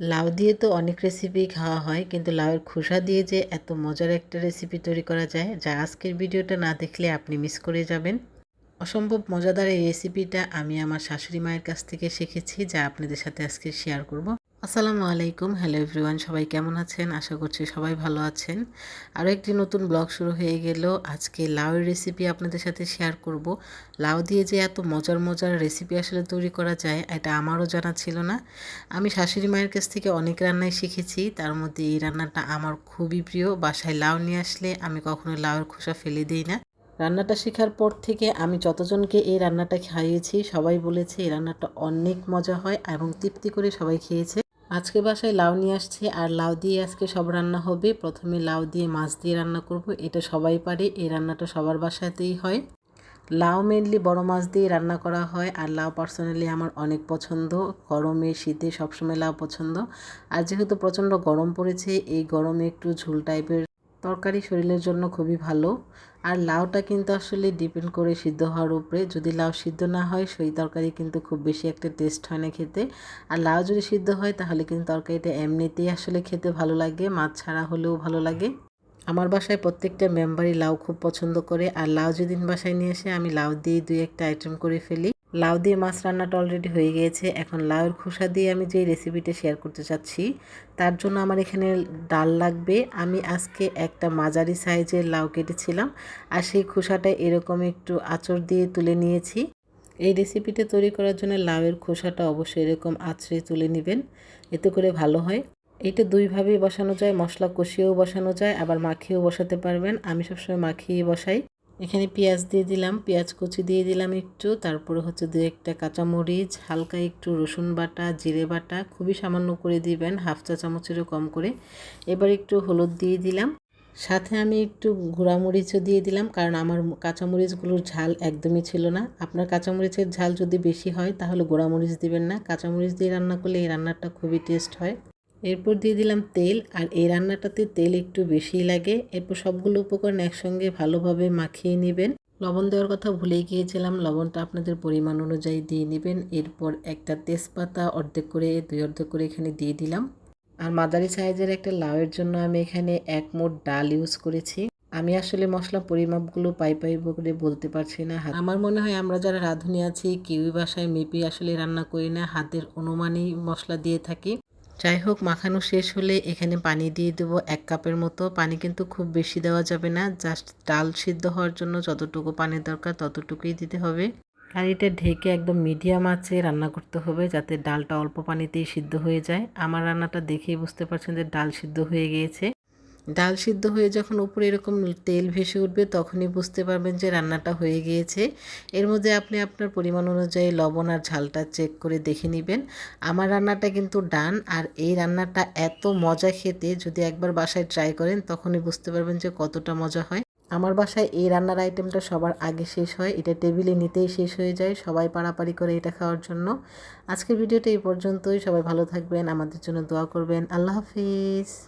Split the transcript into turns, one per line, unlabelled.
লাউ দিয়ে তো অনেক রেসিপি খাওয়া হয়, কিন্তু লাউয়ের খোসা দিয়ে যে এত মজার একটা রেসিপি তৈরি করা যায়, যা আজকের ভিডিওটা না দেখলে আপনি মিস করে যাবেন। অসম্ভব মজাদার এই রেসিপিটা আমি আমার শাশুড়ি মায়ের কাছ থেকে শিখেছি, যা আপনাদের সাথে আজকে শেয়ার করব। আসসালামু আলাইকুম। হ্যালো এভরিওয়ান সবাই কেমন আছেন? আশা করছি সবাই ভালো আছেন। আরও একটি নতুন ব্লগ শুরু হয়ে গেল। আজকে লাউয়ের রেসিপি আপনাদের সাথে শেয়ার করব। লাউ দিয়ে যে এত মজার মজার রেসিপি আসলে তৈরি করা যায়, এটা আমারও জানা ছিল না। আমি শাশুড়ি মায়ের কাছ থেকে অনেক রান্নাই শিখেছি। তার মধ্যে এই রান্নাটা আমার খুবই প্রিয়। বাসায় লাউ নিয়ে আসলে আমি কখনো লাউয়ের খোসা ফেলে দিই না। রান্নাটা শেখার পর থেকে আমি যতজনকে এই রান্নাটা খাইয়েছি, সবাই বলেছে এই রান্নাটা অনেক মজা হয় এবং তৃপ্তি করে সবাই খেয়েছে। আজকে বাসায় লাউ নিয়ে আসছে আর লাউ দিয়ে আজকে সব রান্না হবে। প্রথমে লাউ দিয়ে মাছ দিয়ে রান্না করব। এটা সবাই পারে, এই রান্নাটা সবার বাসাতেই হয়। লাউ মেনলি বড় মাছ দিয়ে রান্না করা হয় আর লাউ পার্সোনালি আমার অনেক পছন্দ। গরমে, শীতে সবসময় লাউ পছন্দ। আর যেহেতু প্রচণ্ড গরম পড়েছে, এই গরমে একটু ঝুল টাইপের তরকারি শরীরের জন্য খুবই ভালো। আর লাউটা কিন্তু আসলে ডিপেন্ড করে সিদ্ধ হওয়ার উপরে। যদি লাউ সিদ্ধ না হয়, সেই তরকারি কিন্তু খুব বেশি একটা টেস্ট হয় না খেতে। আর লাউ যদি সিদ্ধ হয়, তাহলে কিন্তু তরকারিটা এমনিতেই আসলে খেতে ভালো লাগে, মাছ ছাড়া হলেও ভালো লাগে। আমার বাসায় প্রত্যেকটা মেম্বারই লাউ খুব পছন্দ করে। আর লাউ যেদিন বাসায় নিয়ে এসে আমি লাউ দিয়ে দুই একটা আইটেম করে ফেলি। লাউ দিয়ে মাছ রান্নাটা অলরেডি হয়ে গিয়েছে। এখন লাউয়ের খোসা দিয়ে আমি যে রেসিপিটা শেয়ার করতে চাচ্ছি, তার জন্য আমার এখানে ডাল লাগবে। আমি আজকে একটা মাঝারি সাইজের লাউ কেটেছিলাম আর সেই খোসাটা এরকম একটু আঁচড় দিয়ে তুলে নিয়েছি। এই রেসিপিটা তৈরি করার জন্য লাউয়ের খোসাটা অবশ্যই এরকম আঁচড়ে তুলে নেবেন, এতে করে ভালো হয়। এটা দুইভাবেই বসানো যায়, মশলা কষিয়েও বসানো যায়, আবার মাখিয়েও বসাতে পারবেন। আমি সবসময় মাখিয়ে বসাই। এখানে পেঁয়াজ দিয়ে দিলাম, পেঁয়াজ কুচি দিয়ে দিলাম একটু, তারপরে হচ্ছে দু একটা কাঁচামরিচ, হালকা একটু রসুন বাটা, জিরে বাটা, খুবই সামান্য করে দিবেন, হাফ চা চামচেরও কম করে। এবার একটু হলুদ দিয়ে দিলাম। সাথে আমি একটু গুঁড়ামরিচও দিয়ে দিলাম, কারণ আমার কাঁচামরিচগুলোর ঝাল একদমই ছিল না। আপনার কাঁচামরিচের ঝাল যদি বেশি হয়, তাহলে গোড়ামরিচ দিবেন না। কাঁচামরিচ দিয়ে রান্না করলে এই রান্নাটা খুবই টেস্ট হয়। এরপর দিয়ে দিলাম তেল, আর এই রান্নাটাতে তেল একটু বেশি লাগে। এরপর সবগুলো উপকরণ একসঙ্গে ভালোভাবে মাখিয়ে নেবেন। লবণ দেওয়ার কথা ভুলেই গিয়েছিলাম, লবণটা আপনাদের পরিমাণ অনুযায়ী দিয়ে নেবেন। এরপর একটা তেজপাতা অর্ধেক করে, দুই অর্ধেক করে এখানে দিয়ে দিলাম। আর মাদারি সাইজের একটা লাউয়ের জন্য আমি এখানে এক মোট ডাল ইউজ করেছি। আমি আসলে মশলা পরিমাপগুলো পাই পাই করে বলতে পারছি না। আমার মনে হয় আমরা যারা রাঁধুনি আছি, কেউই বাসায় মেপে আসলে রান্না করি না। হাতের অনুমানই মশলা দিয়ে থাকি। যাই হোক, মাখানো শেষ হলে এখানে পানি দিয়ে দেব এক কাপের মতো। পানি কিন্তু খুব বেশি দেওয়া যাবে না জাস্ট ডাল সিদ্ধ হওয়ার জন্য যতটুকু পানির দরকার ততটুকুই দিতে হবে। আর এটা ঢেকে একদম মিডিয়াম আছে রান্না করতে হবে যাতে ডালটা অল্প পানিতেই সিদ্ধ হয়ে যায়। আমার রান্নাটা দেখেই বুঝতে পারছেন যে ডাল সিদ্ধ হয়ে গিয়েছে। ডাল সিদ্ধ হয়ে যখন উপরে এরকম তেল ভেসে উঠবে, তখনই বুঝতে পারবেন যে রান্নাটা হয়ে গিয়েছে। এর মধ্যে আপনি আপনার পরিমাণ অনুযায়ী লবণ আর ঝালটা চেক করে দেখে নেবেন। আমার রান্নাটা কিন্তু ডান, আর এই রান্নাটা এত মজা খেতে, যদি একবার বাসায় ট্রাই করেন, তখনই বুঝতে পারবেন যে কতটা মজা হয়। আমার বাসায় এই রান্নার আইটেমটা সবার আগে শেষ হয়। এটা টেবিলে নিতেই শেষ হয়ে যায় সবাই পাড়াপাড়ি করে এটা খাওয়ার জন্য। আজকের ভিডিওটা এই পর্যন্তই। সবাই ভালো থাকবেন, আমাদের জন্য দোয়া করবেন। আল্লাহ হাফিজ।